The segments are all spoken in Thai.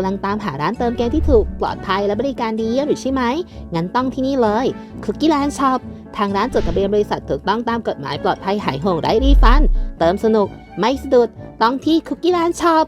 กำลังตามหาร้านเติมเกมที่ถูก ปลอดภัยและบริการดีเยี่ยมอยู่ใช่ไหม งั้นต้องที่นี่เลยคุกกี้แลนด์ช็อปทางร้านจดทะเบียนบริษัทถูกต้องตามกฎหมายปลอดภัยหายห่วงไร้รีฟัน เติมสนุก ไม่สะดุด ต้องที่คุกกี้แลนด์ช็อป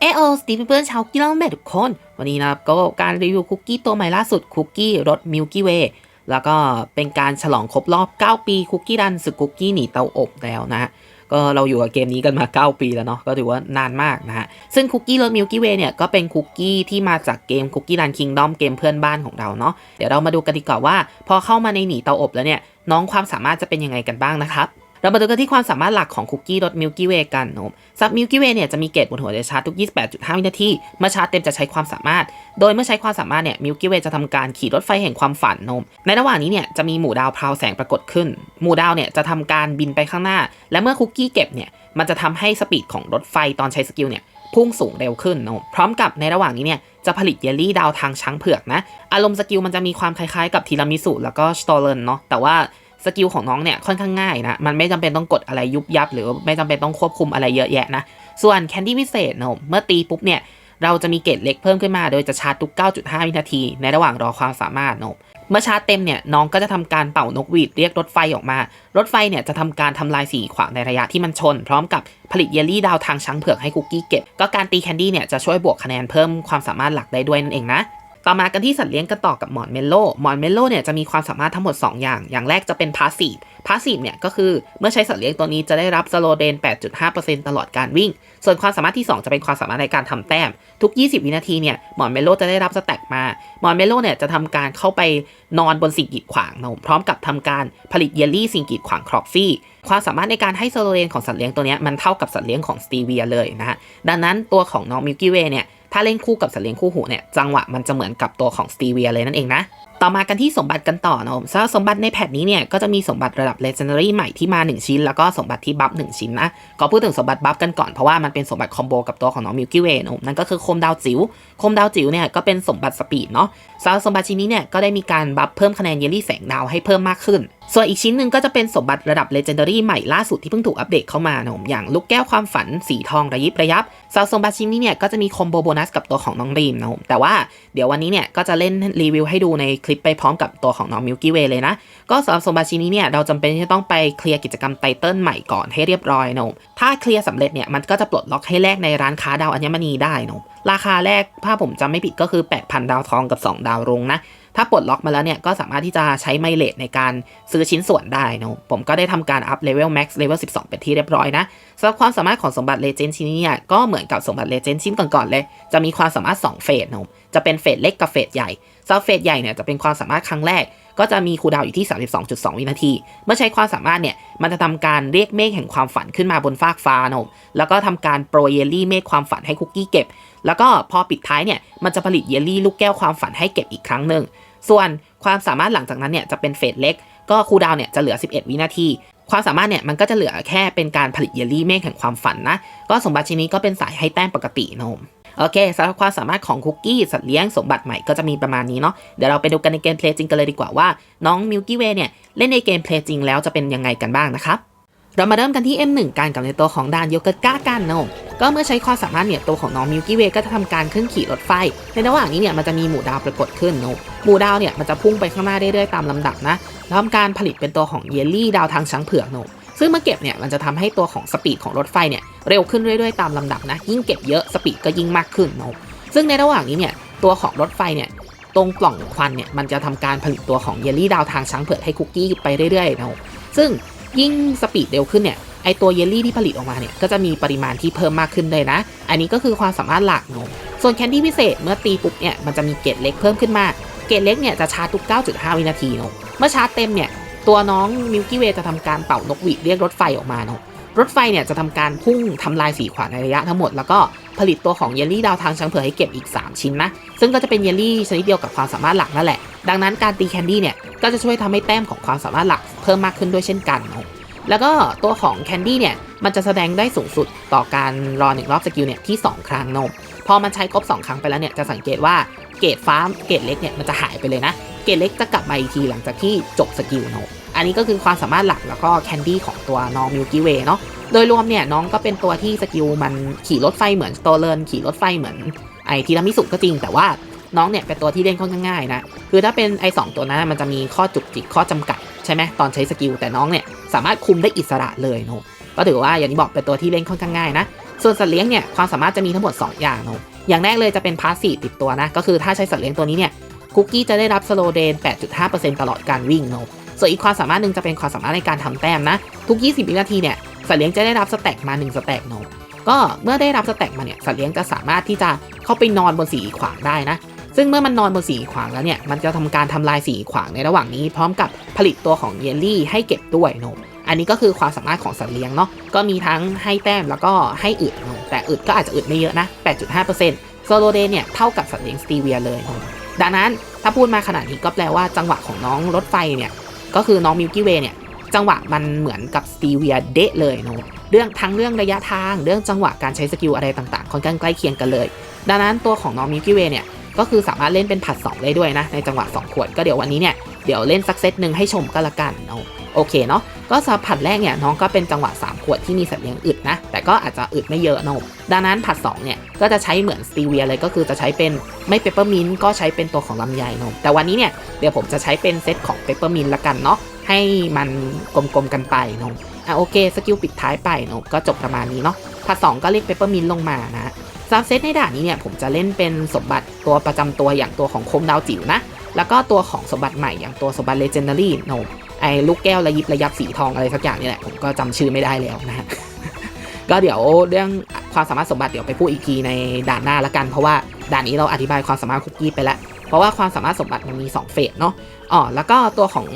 เอโอสตีเพื่อนชาวกินแล้วแม่ทุกคน วันนี้นะครับก็การรีวิวคุกกี้ตัวใหม่ล่าสุดคุกกี้รสมิลกี้เวย์แล้วก็เป็นการฉลองครบรอบ 9 ปีคุกกี้รันสึกคุกกี้หนีเตาอบแล้วนะฮะ ก็เราอยู่กับเกมนี้กันมา 9 ปีแล้วเนาะก็ถือว่านานมากนะฮะ ซึ่งคุกกี้รสมิลกี้เวย์เนี่ยก็เป็นคุกกี้ที่มาจากเกมคุกกี้รันคิงดอมเกมเพื่อนบ้านของเราเนาะเดี๋ยวเรามาดูกันดีกว่าว่า พอเข้ามาในหนีเตาอบแล้วเนี่ยน้องความสามารถจะเป็นยังไงกันบ้างนะครับ เรามาดูกันที่ความสามารถหลักของคุกกี้รสมิลกี้เวย์กันนะครับซับมิลกี้เวย์เนี่ยจะมีเกจบนหัวเดชาร์จทุก 28.5 วินาที เมื่อชาร์จเต็มจะใช้ความสามารถ โดยเมื่อใช้ความสามารถเนี่ยมิลกี้เวย์จะทำการขี่รถไฟแห่งความฝันนมในระหว่างนี้เนี่ยจะมีหมู่ดาวพราวแสงปรากฏขึ้น หมู่ดาวเนี่ยจะทำการบินไปข้างหน้า และเมื่อคุกกี้เก็บเนี่ยมันจะทำให้สปีดของรถไฟตอนใช้สกิลเนี่ยพุ่งสูงเร็วขึ้นนมพร้อมกับในระหว่างนี้เนี่ยจะผลิตเยลลี่ดาวทางช้างเผือกนะ อารมณ์สกิลมันจะมีความคล้ายๆ กับทีรามิสุแล้วก็สตเลนเนาะ แต่ว่า สกิลของน้องเนี่ยค่อนข้างง่ายนะ มันไม่จำเป็นต้องกดอะไรยุบยับ หรือไม่จำเป็นต้องควบคุมอะไรเยอะแยะนะ ส่วนแคนดี้พิเศษนะผมเมื่อตีปุ๊บเนี่ยเราจะมีเกรดเล็กเพิ่มขึ้นมา โดยจะชาร์จทุก 9.5 วินาที ในระหว่างรอความสามารถนะเมื่อชาร์จเต็มเนี่ยน้องก็จะทำการเป่านกหวีดเรียกรถไฟออกมา รถไฟเนี่ยจะทำการทำลายสีขวางในระยะที่มันชน พร้อมกับผลิตเยลลี่ดาวทางช้างเผือกให้คุกกี้เก็บ ก็การตีแคนดี้เนี่ยจะช่วยบวกคะแนนเพิ่มความสามารถหลักได้ด้วยนั่นเองนะ ต่อมากันที่สัตว์เลี้ยงกันต่อกับหมอนเมลโล่หมอนเมลโล่เนี่ยจะมีความสามารถทั้งหมด 2 อย่าง อย่างแรกจะเป็นพาสซีฟพาสซีฟเนี่ยก็คือเมื่อใช้สัตว์เลี้ยงตัวนี้จะได้รับสโลเดน 8.5%ตลอดการวิ่ง ส่วนความสามารถที่ 2 จะเป็นความสามารถในการทำแต้ม ทุก 20 วินาทีเนี่ยหมอนเมลโล่จะได้รับสแต็กมา หมอนเมลโล่เนี่ยจะทำการเข้าไปนอนบนสิ่งกีดขวางนะผมพร้อมกับทำการผลิตเยลลี่สิ่งกีดขวางครอฟฟี่ความสามารถในการให้สโลเดนของสัตว์เลี้ยงตัวนี้มันเท่ากับสัตว์เลี้ยงของสตีเวียเลยนะฮะดังนั้นตัวของน้องมิลกี้เวย์เนี่ย ถ้าเล่นคู่กับสัตว์เลี้ยงคู่หูเนี่ยจังหวะมันจะเหมือนกับตัวของสตีเวียเลยนั่นเองนะ ต่อมากันที่สมบัติกันต่อนะผมสำหรับสมบัติในแพทนี้เนี่ยก็จะมีสมบัติระดับ Legendary ใหม่ที่มา 1 ชิ้น แล้วก็สมบัติที่บัฟ1ชิ้นนะก็พูดถึงสมบัติบัฟกันก่อนเพราะว่ามันเป็นสมบัติคอมโบกับตัวของน้องมิลกี้เวย์นะผมนั่นก็คือโคมดาวจิ๋วโคมดาวจิ๋วเนี่ยก็เป็นสมบัติสปีดเนาะสำหรับสมบัติชิ้นนี้เนี่ยก็ได้มีการบัฟเพิ่มคะแนนเยลลี่แสงดาวให้เพิ่มมากขึ้น ส่วนอีกชิ้นหนึ่งก็จะเป็นสมบัติระดับ Legendary ใหม่ล่าสุดที่เพิ่งถูกอัปเดตเข้ามานะผมอย่างลูกแก้วความฝันสีทองระยิบระยับสำหรับสมบัติชิ้นนี้เนี่ยก็จะมีคอมโบโบนัสกับตัวของน้องรีมนะผมแต่ว่าเดี๋ยววันนี้เนี่ยก็จะเล่นรีวิวให้ดูในคลิปไปพร้อมกับตัวของน้องมิลกี้เวย์เลยนะ ก็สำหรับสมบัติชิ้นนี้เนี่ยเราจำเป็นที่จะต้องไปเคลียร์กิจกรรมไตเติลใหม่ก่อนให้เรียบร้อยนะผมถ้าเคลียร์สำเร็จเนี่ยมันก็จะปลดล็อกให้แลกในร้านค้าดาวอัญมณีได้นะผมราคาแรกถ้าผมจำไม่ผิดก็คือ 8,000 ดาวทองกับ 2 ดาวรงนะถ้าปลดล็อกมาแล้วเนี่ยก็สามารถที่จะใช้ไมเลทในการซื้อชิ้นส่วนได้นะผมก็ได้ทำการอัพเลเวลแม็กซ์เลเวล12 เป็นที่เรียบร้อยนะสำหรับความสามารถของสมบัติเลเจนด์ชิ้นนี้เนี่ยก็เหมือนกับสมบัติเลเจนด์ชิ้นก่อนๆเลย จะมีความสามารถ 2 เฟสนะ จะเป็นเฟสเล็กกับเฟสใหญ่สำหรับเฟสใหญ่เนี่ยจะเป็นความสามารถครั้งแรก ก็จะมีคูดาวอยู่ที่ 32.2 วินาที เมื่อใช้ความสามารถเนี่ยมันจะทำการเรียกเมฆแห่งความฝันขึ้นมาบนฟากฟ้านะแล้วก็ทำการโปรยเยลลี่เมฆความฝันให้คุกกี้เก็บ แล้วก็พอปิดท้ายเนี่ยมันจะผลิตเยลลี่ลูกแก้วความฝันให้เก็บอีกครั้งหนึ่งส่วนความสามารถหลังจากนั้นเนี่ยจะเป็นเฟสเล็ก ก็คูดาวเนี่ยจะเหลือ 11 วินาทีความสามารถเนี่ยมันก็จะเหลือแค่เป็นการผลิตเยลลี่เมฆแห่งความฝันนะ ก็สมบัติชิ้นนี้ก็เป็นสายให้แต้มปกตินะผม โอเคสำหรับความสามารถของคุกกี้สัตว์เลี้ยงสมบัติใหม่ก็จะมีประมาณนี้เนาะเดี๋ยวเราไปดูกันในเกมเพลย์จริงกันเลยดีกว่าว่าน้องมิลกี้เวย์เนี่ยเล่นในเกมเพลย์จริงแล้วจะเป็นยังไงกันบ้างนะครับเรามาเริ่มกันที่ M1 กันกับในตัวของดานโยเกิร์ตก้ากันนะก็เมื่อใช้ความสามารถเนี่ยตัวของน้องมิลกี้เวย์ก็จะทำการขึ้นขี่รถไฟ ในระหว่างนี้เนี่ยมันจะมีหมู่ดาวปรากฏขึ้นนะหมู่ดาวเนี่ยมันจะพุ่งไปข้างหน้าเรื่อยๆตามลำดับนะแล้วทำการผลิตเป็นตัวของเยลลี่ดาวทางช้างเผือกนะ ซึ่งเมื่อเก็บเนี่ยมันจะทำให้ตัวของสปีดของรถไฟเนี่ยเร็วขึ้นเรื่อยๆตามลำดับนะ ยิ่งเก็บเยอะสปีดก็ยิ่งมากขึ้นนะซึ่งในระหว่างนี้เนี่ยตัวของรถไฟเนี่ยตรงกล่องควันเนี่ยมันจะทำการผลิตตัวของเยลลี่ดาวทางช้างเผือกให้คุกกี้ไปเรื่อยๆนะซึ่งยิ่งสปีดเร็วขึ้นเนี่ยไอตัวเยลลี่ที่ผลิตออกมาเนี่ยก็จะมีปริมาณที่เพิ่มมากขึ้นเลยนะ อันนี้ก็คือความสามารถหลักเนาะส่วนแคนดี้พิเศษเมื่อตีปุ๊บเนี่ยมันจะมีเกรดเล็กเพิ่มขึ้นมาเกรดเล็กเนี่ยจะชาร์จทุก 9.5 วินาทีเนาะเมื่อชาร์จเต็มเนี่ย ตัวน้องมิลกี้เวย์จะทำการเป่านกหวีดเรียกรถไฟออกมาเนาะรถไฟเนี่ยจะทำการพุ่งทำลายสีขวานในระยะทั้งหมด แล้วก็ผลิตตัวของเยลลี่ดาวทางช้างเผือกให้เก็บอีก 3 ชิ้นนะ ซึ่งก็จะเป็นเยลลี่ชนิดเดียวกับความสามารถหลักนั่นแหละ ดังนั้นการตีแคนดี้เนี่ยก็จะช่วยทำให้แต้มของความสามารถหลักเพิ่มมากขึ้นด้วยเช่นกันเนาะแล้วก็ตัวของแคนดี้เนี่ยมันจะแสดงได้สูงสุดต่อการรอหนึ่งรอบสกิลเนี่ยที่ 2 ครั้งนมพอมันใช้ครบ 2 ครั้งไปแล้วเนี่ยจะสังเกตว่าเกรดฟ้าเกรดเล็กเนี่ยมันจะหายไปเลยนะ เกรดเล็กจะกลับมาอีกทีหลังจากที่จบสกิลเนมอันนี้ก็คือความสามารถหลักแล้วก็แคนดี้ของตัวน้องมิลกี้เวย์เนาะโดยรวมเนี่ยน้องก็เป็นตัวที่สกิลมันขี่รถไฟเหมือนสโตเลนขี่รถไฟเหมือนไอทีรามิสุก็จริง แต่ว่าน้องเนี่ยเป็นตัวที่เล่นค่อนข้างง่ายนะ คือถ้าเป็นไอสองตัวนั้นมันจะมีข้อจุกจิกข้อจำกัดใช่ไหมตอนใช้สกิลแต่น้องเนี่ยสามารถคุมได้อิสระเลยเนอะก็ถือว่าอย่างที่บอกเป็นตัวที่เล่นค่อนข้างง่ายนะ ส่วนสัตว์เลี้ยงเนี่ยความสามารถจะมีทั้งหมด 2 อย่างเนอะอย่างแรกเลยจะเป็นพาสซีฟติดตัวนะ ก็คือถ้าใช้สัตว์เลี้ยงตัวนี้เนี่ย คุกกี้จะได้รับสโลเดน 8.5%ตลอดการวิ่งเนอะส่วนอีกความสามารถหนึ่งจะเป็นความสามารถในการทำแต้มนะ ทุก 20 วินาทีเนี่ยสัตว์เลี้ยงจะได้รับสแต็กมา 1 สแต็กเนอะก็เมื่อได้รับสแต็กมาเนี่ยสัตว์เลี้ยงจะสามารถที่จะเข้าไปนอนบนสีขวางได้นะ ซึ่งเมื่อมันนอนบนสีขวางแล้วเนี่ยมันจะทำการทำลายสีขวางในระหว่างนี้ พร้อมกับผลิตตัวของเยลลี่ให้เก็บด้วยเนอะอันนี้ก็คือความสามารถของสัตว์เลี้ยงเนาะก็มีทั้งให้แต้มแล้วก็ให้อึดเนอะแต่อึดก็อาจจะอึดไม่เยอะนะ 8.5%โซโลเดเนี่ยเท่ากับสัตว์เลี้ยงสตีเวียเลยเนอะ ดังนั้นถ้าพูดมาขนาดนี้ก็แปลว่าจังหวะของน้องรถไฟเนี่ยก็คือน้องมิลกี้เวย์เนี่ยจังหวะมันเหมือนกับสตีเวียเดะเลยเนอะเรื่องทั้งเรื่องระยะทางเรื่องจังหวะการใช้สกิลอะไรต่างๆ ค่อนข้างใกล้เคียงกันเลย ดังนั้นตัวของน้องมิลกี้เวย์เนี่ยก็คือสามารถเล่นเป็นผัด2ได้ด้วยนะในจังหวะ 2 ขวดก็เดี๋ยววันนี้เนี่ย ดี๋ยวเล่นสักเซตหนึ่งให้ชมก็แล้วกันเนาะโอเคเนาะก็สำหรับผัดแรกเนี่ยน้องก็เป็นจังหวะ 3 ขวดที่มีสัตว์เลี้ยงอึดนะ แต่ก็อาจจะอึดไม่เยอะนะดังนั้นผัด2เนี่ยก็จะใช้เหมือนสตีเวียเลยก็คือจะใช้เป็นไม่เปปเปอร์มินก็ใช้เป็นตัวของลำไยนาะแต่วันนี้เนี่ยเดี๋ยวผมจะใช้เป็นเซตของเปปเปอร์มินละกันเนาะให้มันกลมๆกันไปนาะอะโอเคสกิลปิดท้ายไปนาะก็จบประมาณนี้เนาะผัดสองก็เรียกเปปเปอร์มินลงมานะซับเซตในด่านนี้เนี่ยผมจะเล่นเป็นสมบัติตัวประจำตัวอย่างตัวของโคมดาวจิ๋วนะ แล้วก็ตัวของสมบัติใหม่อย่างตัวสมบัติเลเจนดารี่โนไอ้ลูกแก้วระยิบระยับสีทองอะไรสักอย่างนี่แหละผมก็จำชื่อไม่ได้แล้วนะฮะก็เดี๋ยวเรื่องความสามารถสมบัติเดี๋ยวไปพูดอีกทีในด่านหน้าละกัน เพราะว่าด่านนี้เราอธิบายความสามารถคุกกี้ไปแล้ว เพราะว่าความสามารถสมบัติมันมี 2 เฟสเนาะอ๋อแล้วก็ตัวของ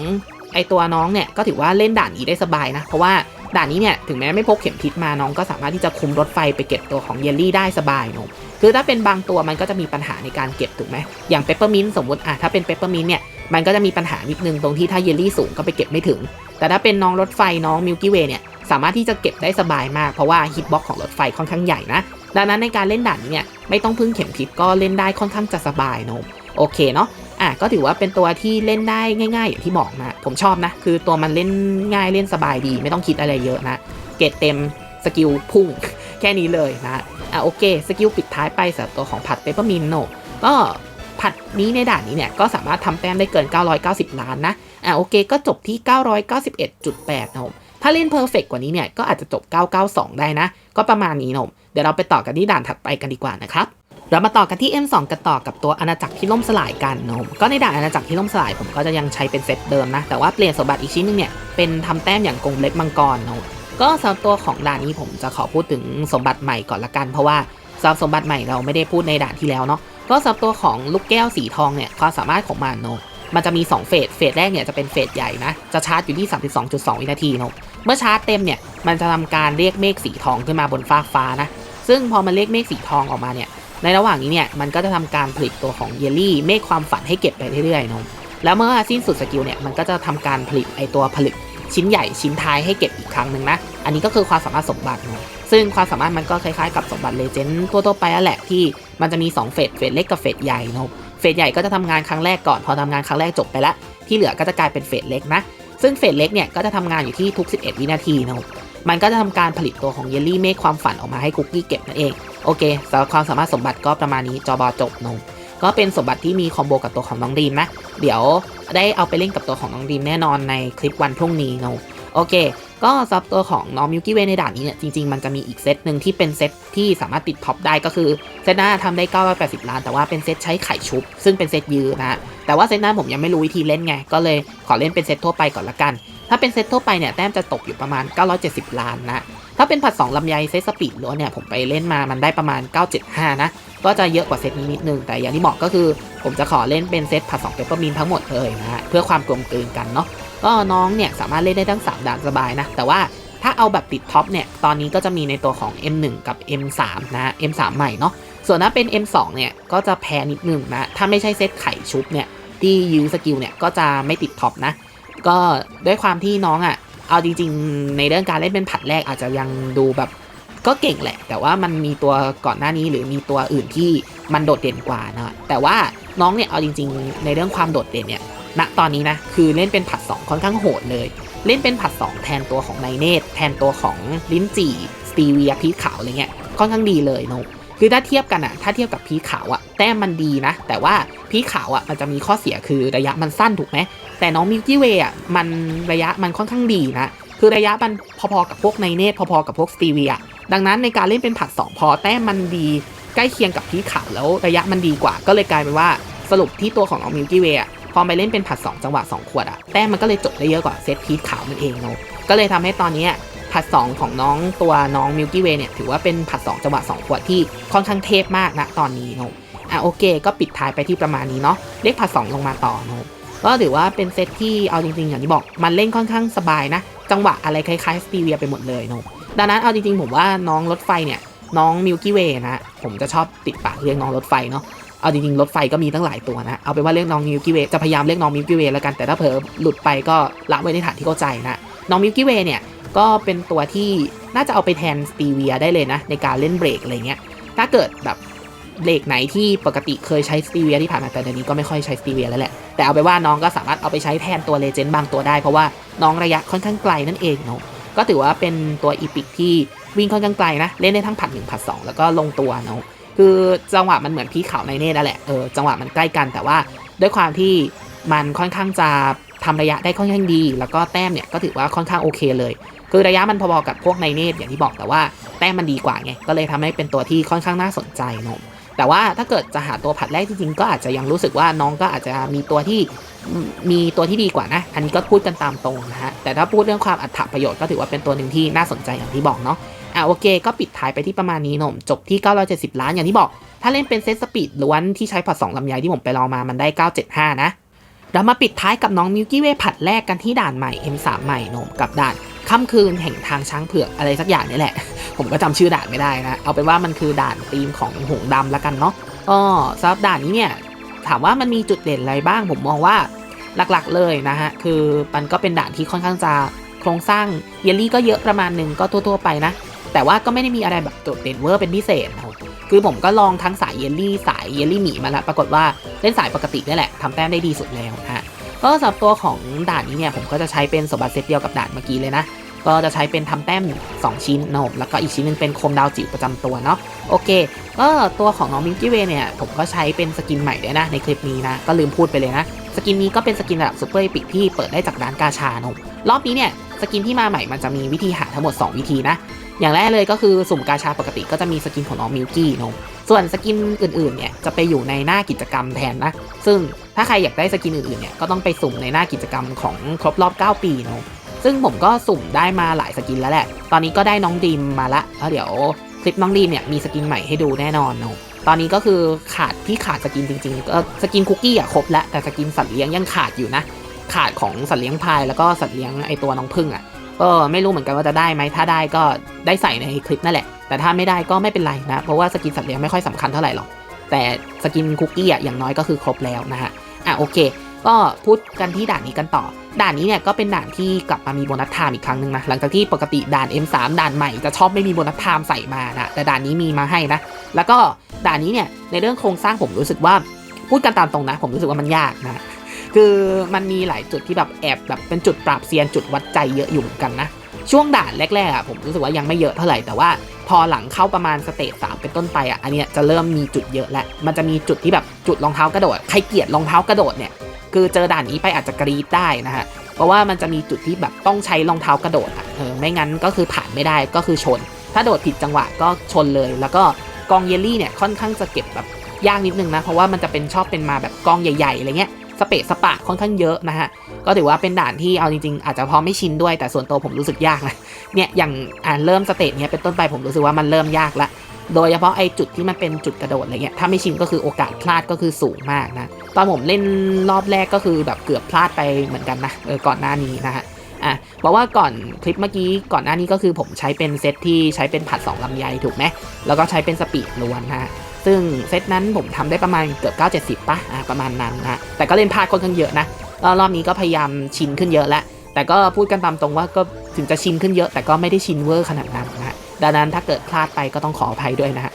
ไอตัวน้องเนี่ยก็ถือว่าเล่นด่านนี้ได้สบายนะ เพราะว่าด่านนี้เนี่ยถึงแม้ไม่พกเข็มทิศมาน้องก็สามารถที่จะคุมรถไฟไปเก็บตัวของเยลลี่ได้สบายเนาะ คือถ้าเป็นบางตัวมันก็จะมีปัญหาในการเก็บถูกไหมอย่างเปปเปอร์มินต์สมมติอะถ้าเป็นเปปเปอร์มินต์เนี่ยมันก็จะมีปัญหานิดนึงตรงที่ถ้าเยลลี่สูงก็ไปเก็บไม่ถึง แต่ถ้าเป็นน้องรถไฟน้องมิลกี้เวย์เนี่ยสามารถที่จะเก็บได้สบายมากเพราะว่าฮิตบ็อกของรถไฟค่อนข้างใหญ่นะดังนั้นในการเล่นด่านนี้เนี่ยไม่ต้องพึ่งเข็มทิศก็เล่นได้ค่อนข้างจะสบายเนอะโอเคเนาะอะก็ถือว่าเป็นตัวที่เล่นได้ง่าย ๆ อย่างที่บอกนะผมชอบนะ คือตัวมันเล่นง่ายเล่นสบายดี ไม่ต้องคิดอะไรเยอะนะ เกรดเต็มสกิลพุ่ง แค่นี้เลยนะ อะโอเคสกิลปิดท้ายไปสำหรับตัวของผัดเปเปอร์มินโนก็ผัดนี้ในด่านนี้เนี่ย ก็สามารถทำแต้มได้เกิน 990 ล้านนะ อะโอเคก็จบที่ 991.8 นะผมถ้าเล่นเพอร์เฟกกว่านี้เนี่ย ก็อาจจะจบ 992 ได้นะ ก็ประมาณนี้นะผมเดี๋ยวเราไปต่อกันที่ด่านถัดไปกันดีกว่านะครับเรามาต่อกันที่ M2 กันต่อกับตัวอาณาจักรที่ล่มสลายกันนะผมก็ในด่านอาณาจักรที่ล่มสลายผมก็จะยังใช้เป็นเซตเดิมนะ แต่ว่าเปลี่ยนสมบัติอีกชิ้นหนึงเนี่ยเป็นทำแต้มอย่างกงเล็บมังกรนะผม ก็สำหรับตัวของด่านนี้ผมจะขอพูดถึงสมบัติใหม่ก่อนละกัน เพราะว่าสำหรับสมบัติใหม่เราไม่ได้พูดในด่านที่แล้วเนาะก็สำหรับตัวของลูกแก้วสีทองเนี่ยความสามารถของมันเนาะมันจะมี 2 เฟส เฟสแรกเนี่ยจะเป็นเฟสใหญ่นะ จะชาร์จอยู่ที่ 32.2 วินาทีเนาะ เมื่อชาร์จเต็มเนี่ย มันจะทำการเรียกเมฆสีทองขึ้นมาบนฟ้ากฟ้านะ ซึ่งพอมันเรียกเมฆสีทองออกมาเนี่ย ในระหว่างนี้เนี่ย มันก็จะทำการผลิตตัวของเยลลี่เมฆความฝันให้เก็บไปเรื่อยๆเนาะ แล้วเมื่อสิ้นสุดสกิลเนี่ย มันก็จะทำการผลิตไอตัวผลึก ชิ้นใหญ่ชิ้นท้ายให้เก็บอีกครั้งหนึ่งนะ อันนี้ก็คือความสามารถสมบัติเนาะซึ่งความสามารถมันก็คล้ายๆกับสมบัติเลเจนด์ตัวๆไปแหละที่มันจะมี 2 เฟสเฟสเล็กกับเฟสใหญ่เนาะเฟสใหญ่ก็จะทำงานครั้งแรกก่อนพอทำงานครั้งแรกจบไปแล้ว ที่เหลือก็จะกลายเป็นเฟสเล็กนะ ซึ่งเฟสเล็กเนี่ยก็จะทำงานอยู่ที่ทุก 11 วินาทีเนาะมันก็จะทำการผลิตตัวของเยลลี่เมฆความฝันออกมาให้คุกกี้เก็บนั่นเองโอเคสำหรับความสามารถสมบัติก็ประมาณนี้จอบอจบเนาะ ก็เป็นสมบัติที่มีคอมโบกับตัวของน้องดีมนะ เดี๋ยวได้เอาไปเล่นกับตัวของน้องดีมแน่นอนในคลิปวันพรุ่งนี้เนาะโอเค ก็สำหรับตัวของน้องมิวกี้เวในด่านนี้เนี่ย จริง ๆ มันจะมีอีกเซตหนึ่งที่เป็นเซตที่สามารถติดท็อปได้ก็คือ เซตหน้าทำได้ 980 ล้าน แต่ว่าเป็นเซตใช้ไข่ชุบ ซึ่งเป็นเซตยื้อนะ แต่ว่าเซตหน้าผมยังไม่รู้วิธีเล่นไง ก็เลยขอเล่นเป็นเซตทั่วไปก่อนละกัน ถ้าเป็นเซตทั่วไปเนี่ย แต้มจะตกอยู่ประมาณ 970 ล้านนะ ถ้าเป็นผัด2ลำไยเซตสปีดล้วนเนี่ยผมไปเล่นมามันได้ประมาณ975นะ ก็จะเยอะกว่าเซตนี้นิดนึง แต่อย่างที่บอกก็คือ ผมจะขอเล่นเป็นเซตผัด2เปปเปอร์มินทั้งหมดเลยนะฮะเพื่อความกลมกลืนกันเนาะก็น้องเนี่ยสามารถเล่นได้ทั้ง 3ด่านสบายนะ แต่ว่าถ้าเอาแบบติดท็อปเนี่ยตอนนี้ก็จะมีในตัวของ M1 กับ M3 นะ M3 ใหม่เนาะส่วนถ้าเป็น M2 เนี่ยก็จะแพ้นิดนึงนะถ้าไม่ใช่เซตไข่ชุบเนี่ยที่ยื้อสกิลเนี่ยก็จะไม่ติดท็อปนะก็ด้วยความที่น้องอะ่ะ เอาจริงๆ ในเรื่องการเล่นเป็นผัดแรกอาจจะยังดูแบบก็เก่งแหละ แต่ว่ามันมีตัวก่อนหน้านี้หรือมีตัวอื่นที่มันโดดเด่นกว่านะแต่ว่าน้องเนี่ยเอาจริง ๆ ในเรื่องความโดดเด่นเนี่ยณตอนนี้นะคือเล่นเป็นผัด 2 ค่อนข้างโหดเลย เล่นเป็นผัด 2 แทนตัวของไนเนตแทนตัวของลิ้นจี่สตีเวียพีชขาวอะไรเงี้ยค่อนข้างดีเลยเนอะ คือถ้าเทียบกันอะถ้าเทียบกับพีขาวอะแต้มมันดีนะ แต่ว่าพีขาวอะมันจะมีข้อเสียคือระยะมันสั้นถูกไหมแต่น้องมิลกี้เวย์อะมันระยะมันค่อนข้างดีนะ คือระยะมันพอๆกับพวกไนเนตพอๆกับพวกสตีเวียดังนั้นในการเล่นเป็นผัด2พอแต้มมันดีใกล้เคียงกับพีขาวแล้วระยะมันดีกว่า ก็เลยกลายเป็นว่าสรุปที่ตัวของน้องมิลกี้เวย์อะพอไปเล่นเป็นผัด2จังหวะ2ขวดอะแต้มมันก็เลยจบได้เยอะกว่าเซตพีขาวมันเองเนาะก็เลยทำให้ตอนนี้ ผัด2ของน้องตัวน้องมิลกี้เวย์เนี่ย ถือว่าเป็นผัด2จังหวะ2ขวดที่ค่อนข้างเทพมากนะตอนนี้เนาะอะโอเค ก็ปิดท้ายไปที่ประมาณนี้เนาะเลขผัด2ลงมาต่อเนาะก็ถือว่าเป็นเซตที่เอาจริงๆอย่างที่บอกมันเล่นค่อนข้างสบายนะ จังหวะอะไรคล้ายๆสตีเวียไปหมดเลยเนาะดังนั้นเอาจริงๆผมว่าน้องรถไฟเนี่ยน้องมิลกี้เวย์นะผมจะชอบติดปากเรียกน้องรถไฟเนาะเอาจริงๆรถไฟก็มีตั้งหลายตัวนะ เอาเป็นว่าเรียกน้องมิลกี้เวย์จะพยายามเรียกน้องมิลกี้เวย์แล้วกันแต่ถ้าเผลอหลุดไปก็ละไว้ในฐานที่เข้าใจนะน้องมิลกี้เวย์เนี่ย ก็เป็นตัวที่น่าจะเอาไปแทนสตีเวียได้เลยนะ ในการเล่นเบรกอะไรเงี้ย ถ้าเกิดแบบเบรกไหนที่ปกติเคยใช้สตีเวียที่ผ่านมาแต่เดี๋ยวนี้ก็ไม่ค่อยใช้สตีเวียแล้วแหละ แต่เอาไปว่าน้องก็สามารถเอาไปใช้แทนตัวเลเจนด์บางตัวได้ เพราะว่าน้องระยะค่อนข้างไกลนั่นเองเนาะก็ถือว่าเป็นตัวอีพิกที่วิ่งค่อนข้างไกลนะ เล่นได้ทั้งผัดหนึ่งผัดสองแล้วก็ลงตัวเนาะคือจังหวะมันเหมือนพีเขาในเน่นั่นแหละเออจังหวะมันใกล้กันแต่ว่าด้วยความที่มันค่อนข้างจะทำระยะได้ค่อนข้างดี แล้วก็แต้มเนี่ยก็ถือว่าค่อนข้างโอเคเลย คือระยะมันพอๆกับพวกในเนตอย่างที่บอกแต่ว่าแต้มมันดีกว่าไง ก็เลยทำให้เป็นตัวที่ค่อนข้างน่าสนใจเนอะแต่ว่าถ้าเกิดจะหาตัวผัดแรกจริงๆก็อาจจะยังรู้สึกว่าน้องก็อาจจะมีตัวที่มีตัวที่ดีกว่านะ อันนี้ก็พูดกันตามตรงนะฮะ แต่ถ้าพูดเรื่องความอัตถประโยชน์ก็ถือว่าเป็นตัวหนึ่งที่น่าสนใจอย่างที่บอกเนาะ อะโอเค ก็ปิดท้ายไปที่ประมาณนี้หนมจบที่ 970 ล้านอย่างที่บอก ถ้าเล่นเป็นเซตสปีดล้วนที่ใช้ผัด2ลำไยที่ผมไปลองมามันได้ 975 นะ เรามาปิดท้ายกับน้องมิวกี้เวผัดแรกกันที่ด่านใหม่ M3 ใหม่นมกับด่าน ค่ำคืนแห่งทางช้างเผือกอะไรสักอย่างนี่แหละ ผมก็จำชื่อด่านไม่ได้นะ เอาเป็นว่ามันคือด่านธีมของหงส์ดำแล้วกันเนาะก็สำหรับด่านนี้เนี่ยถามว่ามันมีจุดเด่นอะไรบ้าง ผมมองว่าหลักๆเลยนะฮะคือมันก็เป็นด่านที่ค่อนข้างจะโครงสร้างเยลลี่ก็เยอะประมาณหนึ่งก็ทั่วๆไปนะ แต่ว่าก็ไม่ได้มีอะไรแบบโดดเด่นเวอร์เป็นพิเศษนะคือผมก็ลองทั้งสายเยลลี่สายเยลลี่หมีมาแล้วปรากฏว่าเล่นสายปกตินี่แหละทำแต้มได้ดีสุดแล้วนะ ก็สำหรับตัวของด่านนี้เนี่ยผมก็จะใช้เป็นสมบัติเซตเดียวกับด่านเมื่อกี้เลยนะ ก็จะใช้เป็นทำแต้ม 2 ชิ้นนะครับแล้วก็อีกชิ้นนึงเป็นโคมดาวจิ๋วประจำตัวเนาะโอเค ก็ตัวของน้องมิลกี้เวเนี่ยผมก็ใช้เป็นสกินใหม่ด้วยนะในคลิปนี้นะก็ลืมพูดไปเลยนะสกินนี้ก็เป็นสกินระดับซูเปอร์เอปิกที่เปิดได้จากร้านกาชานอะรอบนี้เนี่ยสกินที่มาใหม่มันจะมีวิธีหาทั้งหมด 2 วิธีนะอย่างแรกเลยก็คือสุ่มกาชาปกติก็จะมีสกินของน้องมิลกี้นอะ ส่วนสกินอื่นๆเนี่ยจะไปอยู่ในหน้ากิจกรรมแทนนะ ซึ่งถ้าใครอยากได้สกินอื่นๆเนี่ยก็ต้องไปสุ่มในหน้ากิจกรรมของครบรอบ 9 ปีเนอะซึ่งผมก็สุ่มได้มาหลายสกินแล้วแหละ ตอนนี้ก็ได้น้องดีมมาละแล้วเดี๋ยวคลิปน้องดีมเนี่ยมีสกินใหม่ให้ดูแน่นอนเนอะตอนนี้ก็คือขาดที่ขาดสกินจริงๆก็สกินคุกกี้อะครบแล้วแต่สกินสัตว์เลี้ยงยังขาดอยู่นะ ขาดของสัตว์เลี้ยงพายแล้วก็สัตว์เลี้ยงไอตัวน้องพึ่งอะ ก็ไม่รู้เหมือนกันว่าจะได้ไหมถ้าได้ก็ได้ใส่ในคลิปนั่นแหละ แต่ถ้าไม่ได้ก็ไม่เป็นไรนะ เพราะว่าสกินสัตว์เลี้ยงไม่ค่อยสำคัญเท่าไหร่หรอก แต่สกินคุกกี้อะอย่างน้อยก็คือครบแล้วนะฮะ อะโอเค ก็พูดกันที่ด่านนี้กันต่อ ด่านนี้เนี่ยก็เป็นด่านที่กลับมามีโบนัสไทม์อีกครั้งหนึ่งนะ หลังจากที่ปกติด่าน M3 ด่านใหม่จะชอบไม่มีโบนัสไทม์ใส่มานะ แต่ด่านนี้มีมาให้นะ แล้วก็ด่านนี้เนี่ยในเรื่องโครงสร้างผมรู้สึกว่าพูดกันตามตรงนะ ผมรู้สึกว่ามันยากนะ คือมันมีหลายจุดที่แบบแอบแบบเป็นจุดปราบเซียนจุดวัดใจเยอะอยู่เหมือนกันนะช่วงด่านแรกๆอะผมรู้สึกว่ายังไม่เยอะเท่าไหร่แต่ว่าพอหลังเข้าประมาณสเตจสามเป็นต้นไปอะอันเนี้ยจะเริ่มมีจุดเยอะแล้วมันจะมีจุดที่แบบจุดรองเท้ากระโดดใครเกลียดรองเท้ากระโดดเนี่ยคือเจอด่านนี้ไปอาจจะกรีดได้นะฮะเพราะว่ามันจะมีจุดที่แบบต้องใช้รองเท้ากระโดดอะเออไม่งั้นก็คือผ่านไม่ได้ก็คือชน ถ้าโดดผิดจังหวะก็ชนเลย แล้วก็กองเยลลี่เนี่ยค่อนข้างจะเก็บแบบยากนิดนึงนะเพราะว่ามันจะเป็นชอบเป็นมาแบบกองใหญ่ๆอะไรเงี้ย สเปะสปะค่อนข้างเยอะนะฮะ ก็ถือว่าเป็นด่านที่เอาจริงๆ อาจจะพราะไม่ชินด้วยแต่ส่วนตัวผมรู้สึกยากนะ เนี่ยอย่างอ่านเริ่มสเตจเนี้ยเป็นต้นไปผมรู้สึกว่ามันเริ่มยากละ โดยเฉพาะไอ้จุดที่มันเป็นจุดกระโดดอะไรเงี้ย ถ้าไม่ชินก็คือโอกาสพลาดก็คือสูงมากนะ ตอนผมเล่นรอบแรกก็คือแบบเกือบพลาดไปเหมือนกันนะเออก่อนหน้านี้นะฮะอะเพราะว่าก่อนคลิปเมื่อกี้ก่อนหน้านี้ก็คือผมใช้เป็นเซตที่ใช้เป็นผัดสองลำไยถูกไหมแล้วก็ใช้เป็นสปีดล้วนนะฮะ ซึ่งเซตนั้นผมทำได้ประมาณเกือบ 970ป่ะอะประมาณนั้นนะแต่ก็เล่นพลาดค่อนข้างเยอะนะรอบนี้ก็พยายามชินขึ้นเยอะแล้วแต่ก็พูดกันตามตรงว่าก็ถึงจะชินขึ้นเยอะ แต่ก็ไม่ได้ชินเวอร์ขนาดนั้นนะดังนั้นถ้าเกิดพลาดไปก็ต้องขออภัยด้วยนะฮะ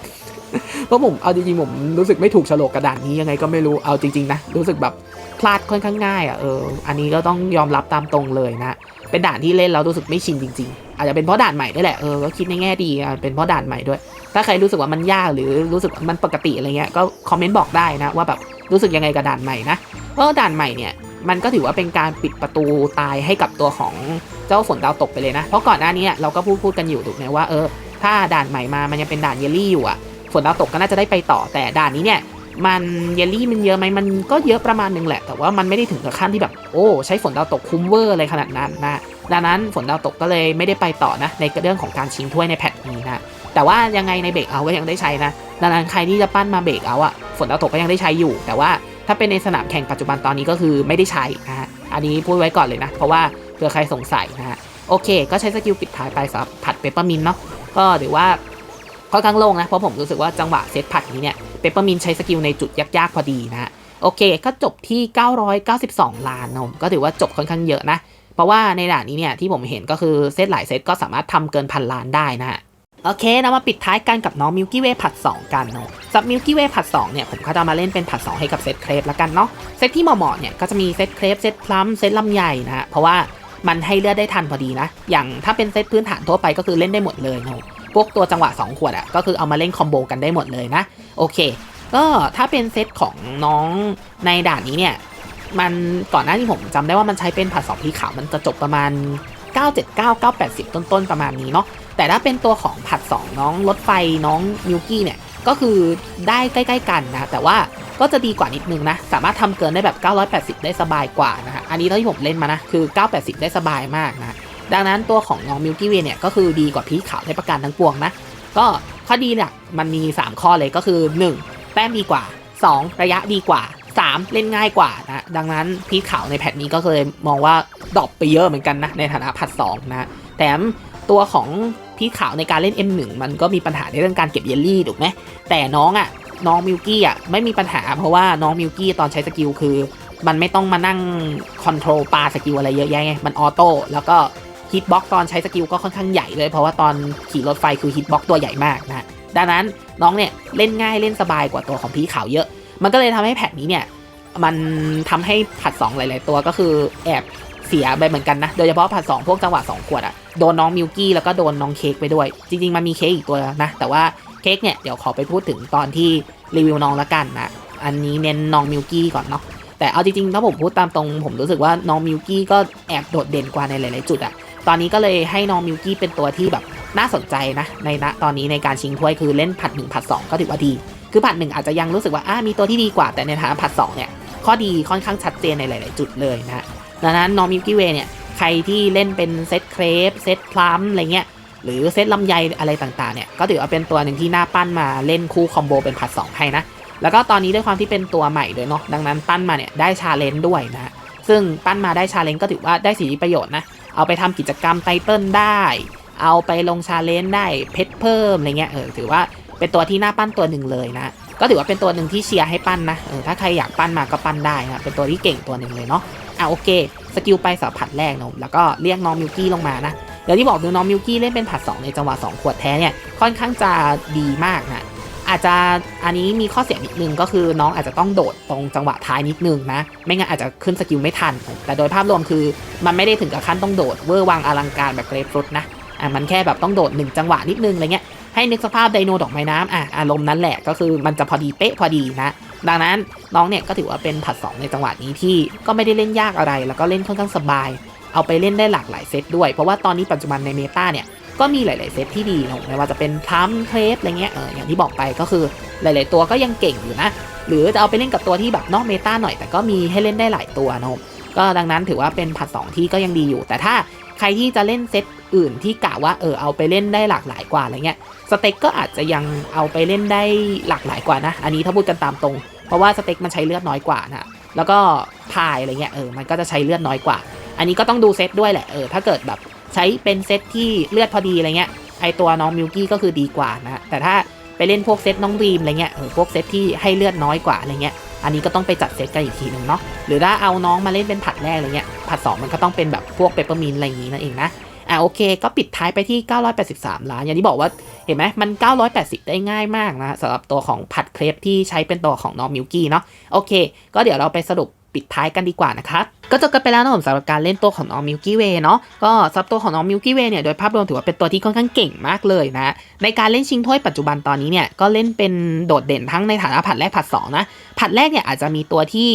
เพราะผมเอาจริงๆผมรู้สึกไม่ถูกฉลกกระดานนี้ยังไงก็ไม่รู้เอาจริงๆนะรู้สึกแบบพลาดค่อนข้างง่ายอะเอออันนี้ก็ต้องยอมรับตามตรงเลยนะเป็นด่านที่เล่นแล้วรู้สึกไม่ชินจริง ๆ อาจจะเป็นเพราะด่านใหม่ด้วยแหละเออก็คิดในแง่ดีอะเป็นเพราะด่านใหม่ด้วย ถ้าใครรู้สึกว่ามันยากหรือรู้สึกมันปกติอะไรเงี้ยก็คอมเมนต์บอกได้นะว่าแบบรู้สึกยังไงกับด่านใหม่นะเพราะด่านใหม่เนี่ยมันก็ถือว่าเป็นการปิดประตูตายให้กับตัวของเจ้าฝนดาวตกไปเลยนะ เพราะก่อนหน้านี้เราก็พูดพูดกันอยู่ถูกไหมว่าเออถ้าด่านใหม่มามันยังเป็นด่านเยลลี่อยู่อะฝนดาวตกก็น่าจะได้ไปต่อแต่ด่านนี้เนี่ยมันเยลลี่มันเยอะไหมมันก็เยอะประมาณหนึงแหละ แต่ว่ามันไม่ได้ถึงกับขั้นที่แบบโอ้ใช้ฝนดาวตกคุ้มเวอร์อะไรขนาดนั้นนะดังนั้นฝนดาวตกก็เลยไม่ได้ไปต่อนะในเรื่องของการชิงถ้วยในแพทนี้นะ แต่ว่ายังไงในเบรกเอาก็ยังได้ใช้นะดังนั้นใครที่จะปั้นมาเบรกเอาอะฝนดาวตกก็ยังได้ใช้อยู่ แต่ว่าถ้าเป็นในสนามแข่งปัจจุบันตอนนี้ก็คือไม่ได้ใช้นะฮะอันนี้พูดไว้ก่อนเลยนะ เพราะว่าเผื่อใครสงสัยนะฮะโอเค ก็ใช้สกิลปิดท้ายไปสำหรับผัดเปปเปอร์มินเนาะก็ถือว่าค่อนข้างโล่งนะ เพราะผมรู้สึกว่าจังหวะเซตผัดนี้เนี่ยเปปเปอร์มินใช้สกิลในจุดยากๆพอดีนะฮะโอเค ก็จบที่ 992 ล้านนะผมก็ถือว่าจบค่อนข้างเยอะนะ เพราะว่าในด่านนี้เนี่ยที่ผมเห็นก็คือเซตหลายเซตก็สามารถทำเกินพันล้านได้นะฮะ โอเค เรามาปิดท้ายกันกับน้องมิลกี้เวผัด 2 กันเนาะสำหรับมิลกี้เวผัด 2 เนี่ย ผมก็จะมาเล่นเป็นผัด 2 ให้กับเซตเครปละกันเนาะ เซตที่เหมาะๆเนี่ย ก็จะมีเซตเครปเซตพลัมเซตลำไยนะฮะ เพราะว่ามันให้เลือดได้ทันพอดีนะ อย่างถ้าเป็นเซตพื้นฐานทั่วไปก็คือเล่นได้หมดเลยเนาะพวกตัวจังหวะ 2 ขวดอะ่ะ ก็คือเอามาเล่นคอมโบกันได้หมดเลยนะ โอเค ก็ถ้าเป็นเซตของน้องในด่านนี้เนี่ย มันก่อนหน้าที่ผมจำได้ว่ามันใช้เป็นผัดสองพีขาวมันจะจบประมาณ979 980 ต้นๆ ประมาณนี้เนาะ แต่ถ้าเป็นตัวของผัด 2 น้องรถไฟน้องมิวกี้เนี่ย ก็คือได้ใกล้ๆกันนะ แต่ว่าก็จะดีกว่านิดนึงนะ สามารถทำเกินได้แบบ 980 ได้สบายกว่านะฮะ อันนี้เท่าที่ผมเล่นมานะ คือ 980 ได้สบายมากนะ ดังนั้นตัวของน้องมิวกี้เวเนี่ยก็คือดีกว่าพีขาวในประการทั้งปวงนะ ก็ข้อดีเนี่ยมันมี 3 ข้อเลยก็คือ 1 แต้มดีกว่า 2 ระยะดีกว่า 3 เล่นง่ายกว่านะดังนั้นพีขาวในแพทนี้ก็เคยมองว่าดรอปไปเยอะเหมือนกันนะในฐานะผัด2นะแถมตัวของ พีขาวในการเล่น M1 มันก็มีปัญหาในเรื่องการเก็บเยลลี่ถูกไหมแต่น้องอะ่ะน้องมิวกี้อะไม่มีปัญหา เพราะว่าน้องมิวกี้ตอนใช้สกิลคือ มันไม่ต้องมานั่งคอนโทรลปาสกิลอะไรเยอะแยะไงมันออโต้แล้วก็ฮิตบ็อกตอนใช้สกิลก็ค่อนข้างใหญ่เลย เพราะว่าตอนขี่รถไฟคือฮิตบ็อกตัวใหญ่มากนะดังนั้นน้องเนี่ยเล่นง่ายเล่นสบายกว่าตัวของพีขาวเยอะ มันก็เลยทำให้แพทนี้เนี่ยมันทำให้ผัด 2 หลาย ๆ ตัวก็คือแอบ เสียไปเหมือนกันนะ โดยเฉพาะผัด2พวกจังหวะ2ขวดอะโดนน้องมิวกี้แล้วก็โดนน้องเค้กไปด้วย จริง ๆ มันมีเค้กอีกตัวนะ แต่ว่าเค้กเนี่ยเดี๋ยวขอไปพูดถึงตอนที่รีวิวน้องละกันนะอันนี้เน้นน้องมิวกี้ก่อนเนาะแต่เอาจริงๆถ้าผมพูดตามตรงผมรู้สึกว่าน้องมิวกี้ก็แอบโดดเด่นกว่าในหลาย ๆ จุดอะตอนนี้ก็เลยให้น้องมิวกี้เป็นตัวที่แบบน่าสนใจนะในณตอนนี้ในการชิงถ้วยคือเล่นผัดหนึ่งผัดสองก็ถือว่าดี คือผัดหนึ่งอาจจะยังรู้สึกว่าอ่ามีตัวที่ดีกว่าแต่ในฐานะผัดสองเนี่ยข้อดีค่อนข้างชัดเจนในหลาย ๆ จุดเลยนะ ดังนั้นน้องมิวกี้เวเนี่ยใครที่เล่นเป็นเซตเครปเซตพลัมอะไรเงี้ยหรือเซตลำไยอะไรต่างๆเนี่ยก็ถือว่าเป็นตัวหนึ่งที่น่าปั้นมาเล่นคู่คอมโบเป็นผัด2ให้นะแล้วก็ตอนนี้ด้วยความที่เป็นตัวใหม่ด้วยเนาะดังนั้นปั้นมาเนี่ยได้ชาเลนจ์ด้วยนะซึ่งปั้นมาได้ชาเลนจ์ก็ถือว่าได้สิทธิประโยชน์นะเอาไปทำกิจกรรมไตเติลได้ เอาไปลงชาเลนจ์ได้เพชรเพิ่มอะไรเงี้ยเออถือว่าเป็นตัวที่น่าปั้นตัวหนึ่งเลยนะก็ถือว่าเป็นตัวหนึ่งที่เชียร์ให้ปั้นนะเออถ้าใครอยากปั้นมาก็ปั้นได้นะเป็นตัวที่เก่งตัวหนึ่งเลยเนาะ อะโอเคสกิลไปสัมผัสแรกเนาะแล้วก็เรียกน้องมิวกี้ลงมานะเดี๋ยวที่บอกดูน้องมิวกี้เล่นเป็นผัด 2 ในจังหวะ 2 ขวดแท้เนี่ยค่อนข้างจะดีมากนะอาจจะอันนี้มีข้อเสียนิดนึงก็คือน้องอาจจะต้องโดดตรงจังหวะท้ายนิดนึงนะไม่งั้นอาจจะขึ้นสกิลไม่ทัน แต่โดยภาพรวมคือมันไม่ได้ถึงกับขั้นต้องโดดเวอร์วังอลังการแบบเกรฟรุตนะอะมันแค่แบบต้องโดดหนึ่งจังหวะนิดนึงอะไรเงี้ยให้นึกสภาพไดโนดอกไม้น้ำอะอารมณ์นั้นแหละก็คือมันจะพอดีเป๊ะพอดีนะ ดังนั้นน้องเนี่ยก็ถือว่าเป็นผัด 2 ในจังหวะนี้ที่ก็ไม่ได้เล่นยากอะไร แล้วก็เล่นค่อนข้างสบาย เอาไปเล่นได้หลากหลายเซตด้วย เพราะว่าตอนนี้ปัจจุบันในเมตาเนี่ยก็มีหลาย ๆ เซตที่ดีนะไม่ว่าจะเป็นทัมเครปอะไรเงี้ยเอออย่างที่บอกไปก็คือหลาย ๆ ตัวก็ยังเก่งอยู่นะ หรือจะเอาไปเล่นกับตัวที่แบบนอกเมตาหน่อย แต่ก็มีให้เล่นได้หลายตัวนะก็ดังนั้นถือว่าเป็นผัด 2 ที่ก็ยังดีอยู่ แต่ถ้า ใครที่จะเล่นเซตอื่นที่กะว่าเออเอาไปเล่นได้หลากหลายกว่าอะไรเงี้ยสเต็กก็อาจจะยังเอาไปเล่นได้หลากหลายกว่านะ อันนี้ถ้าพูดกันตามตรง เพราะว่าสเต็กมันใช้เลือดน้อยกว่านะแล้วก็พายอะไรเงี้ยเออมันก็จะใช้เลือดน้อยกว่า อันนี้ก็ต้องดูเซตด้วยแหละเออถ้าเกิดแบบใช้เป็นเซตที่เลือดพอดีอะไรเงี้ยไอตัวน้องมิวกี้ก็คือดีกว่านะแต่ถ้าไปเล่นพวกเซตน้องรีมอะไรเงี้ยเออพวกเซตที่ให้เลือดน้อยกว่าอะไรเงี้ย อันนี้ก็ต้องไปจัดเซตกันอีกทีหนึ่งเนาะหรือถ้าเอาน้องมาเล่นเป็นผัดแรกอะไรเงี้ยผัดสองมันก็ต้องเป็นแบบพวกเปปเปอร์มินอะไรอย่างงี้นั่นเองนะอะโอเคก็ปิดท้ายไปที่ 983 ล้าน อย่างที่บอกว่าเห็นไหมมัน 980 ได้ง่ายมากนะสำหรับตัวของผัดเครปที่ใช้เป็นตัวของน้องมิวกี้เนาะโอเค ก็เดี๋ยวเราไปสรุป ปิดท้ายกันดีกว่านะครับก็จบกันไปแล้วนะผมสำหรับการเล่นตัวของน้องมิ l กี้เวย์เนาะก็สำหรับตัวของน้องมิ l กี้เวย์เนี่ยโดยภาพรวมถือว่าเป็นตัวที่ค่อนข้างเก่งมากเลยนะในการเล่นชิงถ้วยปัจจุบันตอนนี้เนี่ยก็เล่นเป็นโดดเด่นทั้งในฐานะผัดแรกผัดสองนะผัดแรกเนี่ยอาจจะมีตัวที่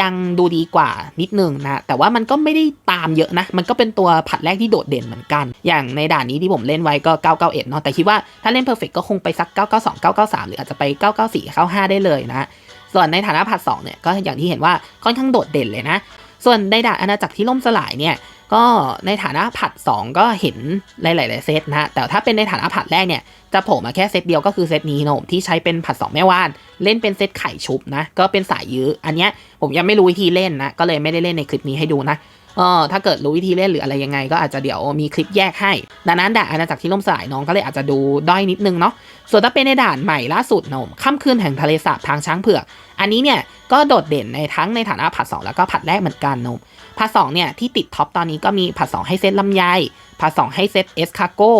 ยังดูดีกว่านิดนึงนะแต่ว่ามันก็ไม่ได้ตามเยอะนะมันก็เป็นตัวผัดแรกที่โดดเด่นเหมือนกัน อย่างในด่านนี้ที่ผมเล่นไว้ก็991เนาะแต่คิดว่าถ้าเล่นเพอร์เฟกก็คงไปสัก992 993 หรืออาจจะไป 994 95ได้เลยนะ ส่วนในฐานะผัด2เนี่ยก็อย่างที่เห็นว่าค่อนข้างโดดเด่นเลยนะ ส่วนในด่าอาณาจักรที่ล่มสลายเนี่ยก็ในฐานะผัด 2 ก็เห็นหลายๆเซตนะ แต่ถ้าเป็นในฐานะผัดแรกเนี่ย จะโผล่มาแค่เซตเดียวก็คือเซตนี้โนมที่ใช้เป็นผัด 2 แม่ว่าน เล่นเป็นเซตไข่ชุบนะ ก็เป็นสายยื้อ อันเนี้ยผมยังไม่รู้วิธีเล่นนะ ก็เลยไม่ได้เล่นในคลิปนี้ให้ดูนะ เออถ้าเกิดรู้วิธีเล่นหรืออะไรยังไง ก็อาจจะเดี๋ยวมีคลิปแยกให้ ดังนั้นด่านอาณาจักรที่ล่มสลายน้องก็เลยอาจจะดูด้อยนิดนึงเนาะส่วนถ้าเป็นในด่านใหม่ล่าสุดนมค่ำคืนแห่งทะเลสาบทางช้างเผือก อันนี้เนี่ยก็โดดเด่นในทั้งในฐานะผัดสองแล้วก็ผัดแรกเหมือนกันนมผัดสองเนี่ยที่ติดท็อปตอนนี้ก็มีผัดสองให้เซตลำไยผัดสองให้เซตเอสคาโก้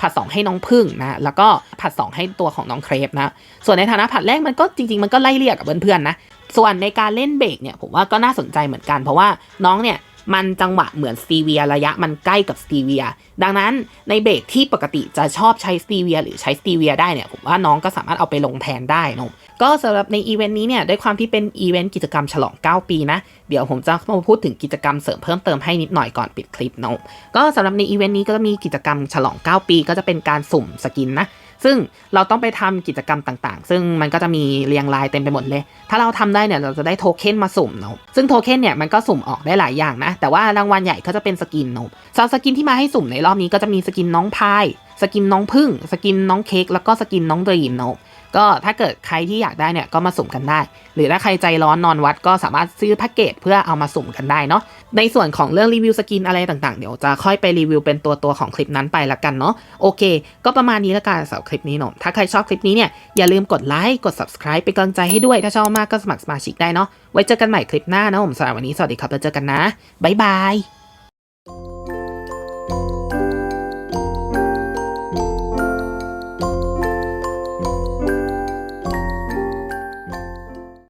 ผัดสองให้น้องพึ่งนะแล้วก็ผัดสองให้ตัวของน้องเครปนะส่วนในฐานะผัดแรกมันก็จริง ๆ มันก็ไล่เรียกกับเพื่อนๆนะส่วนในการเล่นเบรกเนี่ยผมว่าก็น่าสนใจเหมือนกัน เพราะว่าน้องเนี่ย มันจังหวะเหมือนสตีเวียระยะมันใกล้กับสตีเวีย ดังนั้นในเบรกที่ปกติจะชอบใช้สตีเวียหรือใช้สตีเวียได้เนี่ยผมว่าน้องก็สามารถเอาไปลงแทนได้นะก็สำหรับในอีเวนต์นี้เนี่ยด้วยความที่เป็นอีเวนต์กิจกรรมฉลอง 9 ปีนะ เดี๋ยวผมจะมาพูดถึงกิจกรรมเสริมเพิ่มเติมให้นิดหน่อยก่อนปิดคลิปนะก็สำหรับในอีเวนต์นี้ก็จะมีกิจกรรมฉลอง 9 ปี ก็จะเป็นการสุ่มสกินนะ ซึ่งเราต้องไปทำกิจกรรมต่างๆ ซึ่งมันก็จะมีเรียงรายเต็มไปหมดเลย ถ้าเราทำได้เนี่ยเราจะได้โทเค็นมาสุ่มเนาะซึ่งโทเค็นเนี่ยมันก็สุ่มออกได้หลายอย่างนะ แต่ว่ารางวัลใหญ่ก็จะเป็นสกินเนาะสสกินที่มาให้สุ่มในรอบนี้ก็จะมีสกินน้องพาย สกินน้องพึ่ง สกินน้องเค้กแล้วก็สกินน้องดรีมเนาะ ก็ถ้าเกิดใครที่อยากได้เนี่ยก็มาสุ่มกันได้ หรือถ้าใครใจร้อนนอนวัดก็สามารถซื้อแพ็กเกจเพื่อเอามาสุ่มกันได้เนาะในส่วนของเรื่องรีวิวสกินอะไรต่างๆ เดี๋ยวจะค่อยไปรีวิวเป็นตัวตัวของคลิปนั้นไปละกันเนาะโอเค ก็ประมาณนี้ละกันสำหรับคลิปนี้เนาะถ้าใครชอบคลิปนี้เนี่ยอย่าลืมกดไลค์กด subscribe เป็นกำลังใจให้ด้วยถ้าชอบมากก็สมัครสมาชิกได้เนาะไว้เจอกันใหม่คลิปหน้านะผมสำหรับวันนี้สวัสดีครับแล้วเจอกันนะบ๊ายบาย